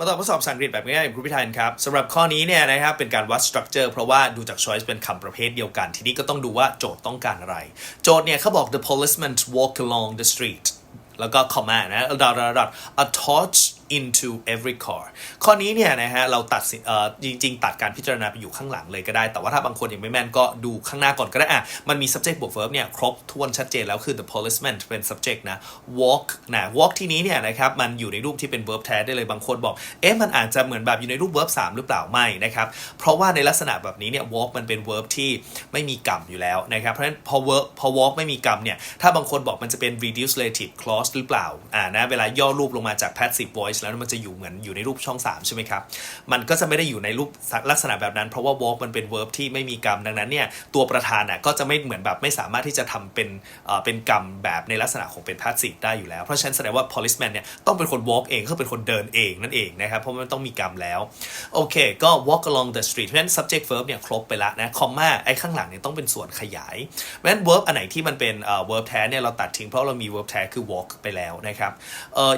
มาตอบข้อสอบภาษาอังกฤษแบบง่ายๆกับครูพิธันครับสำหรับข้อนี้เนี่ยนะครับเป็นการวัดสตรัคเจอร์เพราะว่าดูจาก choice เป็นคำประเภทเดียวกัน ทีนี้ก็ต้องดูว่าโจทย์ต้องการอะไร โจทย์เนี่ยเขาบอก the policeman walk along the street แล้วก็ comma นะ dot dot dot a torch into every car ข้อนี้เนี่ยนะฮะเราตัดสินเอ่อจริง ๆ ตัดการพิจารณาไปอยู่ข้างหลังเลยก็ได้ แต่ว่าถ้าบางคนยังไม่แม่นก็ดูข้างหน้าก่อนก็ได้อะมันมี subject บวก verb เนี่ยครบถ้วนชัดเจนแล้วคือ the policeman เป็น subject นะ walk นะ walk ที่นี้เนี่ยนะครับมันอยู่ในรูปที่เป็น verb แท้ได้เลยบางคนบอกเอ๊ะมันอาจจะเหมือนแบบอยู่ในรูป verb 3 หรือเปล่าไม่นะครับเพราะว่าในลักษณะแบบนี้เนี่ย walk มันเป็น verb ที่ไม่มีกรรมอยู่แล้วนะครับเพราะฉะนั้นพอ verb พอ walk ไม่มีกรรมเนี่ยถ้าบางคนบอกมันจะเป็น reduced relative clause หรือเปล่าอ่านะเวลาย่อรูปลงมาจาก passive voice แล้วมันจะอยู่เหมือนอยู่ในรูปช่อง 3 ใช่ไหมครับ มันก็จะไม่ได้อยู่ในรูปลักษณะแบบนั้น เพราะว่า walk มันเป็น verb ที่ไม่มีกรรมดังนั้นเนี่ยตัวประธานน่ะก็จะไม่เหมือนแบบไม่สามารถที่จะทำเป็นเป็นกรรมแบบในลักษณะของเป็น passive ได้อยู่แล้ว เพราะฉะนั้นแสดงว่า policeman เนี่ยต้องเป็นคน walk เองคือเป็นคนเดินเองนั่นเองนะครับเพราะมันต้องมีกรรมแล้วโอเคก็ walk along the street เพราะฉะนั้น subject verb เนี่ยครบไปละนะ comma ไอ้ข้างหลังเนี่ยต้องเป็นส่วนขยายเพราะฉะนั้น verb อันไหนที่มันเป็น verb แท้เนี่ยเราตัดทิ้งเพราะเรามี verb แท้คือ walk ไปแล้วนะครับ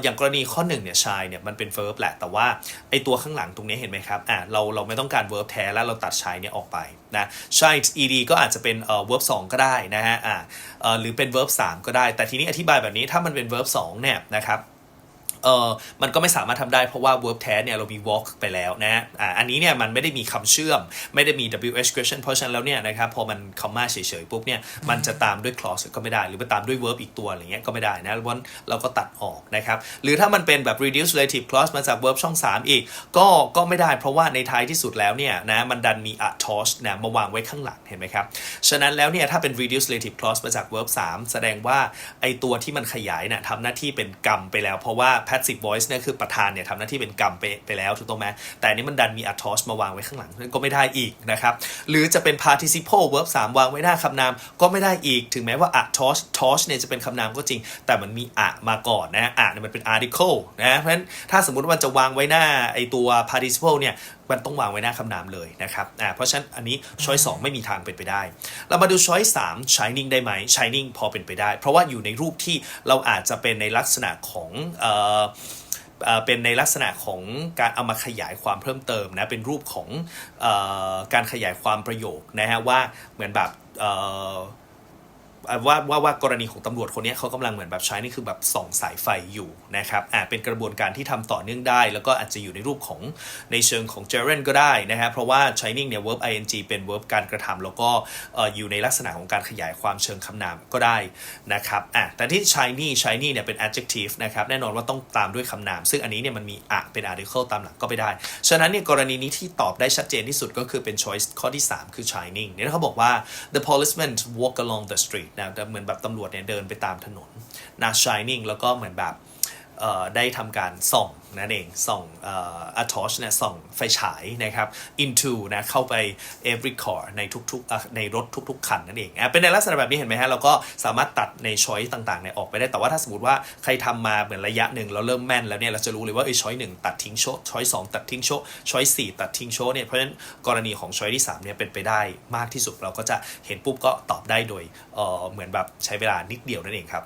อย่างกรณีข้อหนึ่งเนี่ยชายเนี่ยมันเป็น verb แหละแต่ว่าไอ้ตัวข้างหลังตรงนี้เห็นไหมครับอ่าเราเราไม่ต้องการ verb แท้แล้วเราตัดชายเนี่ยออกไปนะชาย ed ก็อาจจะเป็นเอ่อ verb 2ก็ได้นะฮะอ่าเอ่อหรือเป็น verb 3 ก็ได้ แต่ทีนี้อธิบายแบบนี้ถ้ามันเป็น verb 2เนี่ยนะครับ เออมันก็ไม่สามารถทำได้เพราะว่า verb แท้เนี่ยเรามี walk ไปแล้วนะอ่าอันนี้เนี่ยมันไม่ได้มีคำเชื่อม ไม่ได้มี wh question เพราะฉะนั้นแล้วเนี่ยนะครับพอมัน comma เฉยๆปุ๊บเนี่ยมันจะตามด้วย clause ก็ไม่ได้ หรือไปตามด้วย verb อีกตัวอะไรเงี้ยก็ไม่ได้นะเพราะฉะนั้นเราก็ตัดออกนะครับหรือถ้ามันเป็นแบบ reduce relative clause มาจาก verb ช่อง 3 อีก ก็ก็ไม่ได้เพราะว่าในท้ายที่สุดแล้วเนี่ยนะมันดันมี a torch นะมาวางไว้ข้างหลังเห็นไหมครับฉะนั้นแล้วเนี่ยถ้าเป็น reduce relative clause มาจาก verb 3 แสดงว่าไอตัวที่มันขยายเนี่ยทำหน้าที่เป็นกรรมไปแล้ว เพราะว่า passive voice เนี่ยคือประธานเนี่ยทำหน้าที่เป็นกรรมไปไปแล้วถูกต้องไหมแต่อันนี้มันดันมี attach มาวางไว้ข้างหลังก็ไม่ได้อีกนะครับ หรือจะเป็น participle verb 3 วางไว้หน้าคำนามก็ไม่ได้อีก ถึงแม้ว่า a torch torch เนี่ยจะเป็นคำนามก็จริง แต่มันมีอะมาก่อนนะอะเนี่ยมันเป็น article นะเพราะฉะนั้นถ้าสมมติว่ามันจะวางไว้หน้าไอตัว participle เนี่ย มันต้องวางไว้หน้าคำนามเลยนะครับอ่าเพราะฉะนั้นอันนี้ choice 2ไม่มีทางเป็นไปได้ เรามาดู choice 3 shining ได้ไหม shining พอเป็นไปได้ เพราะว่าอยู่ในรูปที่เราอาจจะเป็นในลักษณะของเอ่อเอ่อเป็นในลักษณะของการเอามาขยายความเพิ่มเติมนะ เป็นรูปของเออการขยายความประโยคนะฮะว่าเหมือนแบบเอ่อ ว่าว่าว่ากรณีของตำรวจคนนี้เขากำลังเหมือนแบบใช้นี่คือแบบส่องสายไฟอยู่นะครับอ่าเป็นกระบวนการที่ทำต่อเนื่องได้ แล้วก็อาจจะอยู่ในรูปของในเชิงของ gerund ก็ได้นะฮะเพราะว่า shining เนี่ย verb ing เป็น verb การกระทำแล้วก็เอ่ออยู่ในลักษณะของการขยายความเชิงคำนามก็ได้นะครับอะแต่ที่ shiny shiny เนี่ยเป็น adjective นะครับแน่นอนว่าต้องตามด้วยคำนาม ซึ่งอันนี้เนี่ยมันมีอะเป็น article ตามหลังก็ไม่ได้ ฉะนั้นเนี่ยกรณีนี้ที่ตอบได้ชัดเจนที่สุดก็คือเป็น choice ข้อที่ 3 คือ shining เนี่ยเขาบอกว่า the policeman walk along the street นะเหมือนแบบตำรวจเนี่ยเดินไปตามถนนนะ shining แล้วก็เหมือนแบบ ได้ทำการส่องนั่นเองส่องเอ่อ a torch เนี่ยส่องไฟฉายนะครับ into นะเข้าไป every car ในทุกๆในรถทุกๆคันนั่นเองเป็นในลักษณะแบบนี้เห็นไหมฮะเราก็สามารถตัดใน choice ต่างๆเนี่ยออกไปได้แต่ว่าถ้าสมมติว่าใครทำมาเหมือนระยะหนึ่งเราเริ่มแม่นแล้วเนี่ยเราจะรู้เลยว่าไอ้ choice หนึ่งตัดทิ้งโช choice สองตัดทิ้งโช choice สี่ตัดทิ้งโชเนี่ยเพราะฉะนั้นกรณีของ choice ที่สามเนี่ยเป็นไปได้มากที่สุดเราก็จะเห็นปุ๊บก็ตอบได้โดยเเหมือนแบบใช้เวลานิดเดียวนั่นเองครับ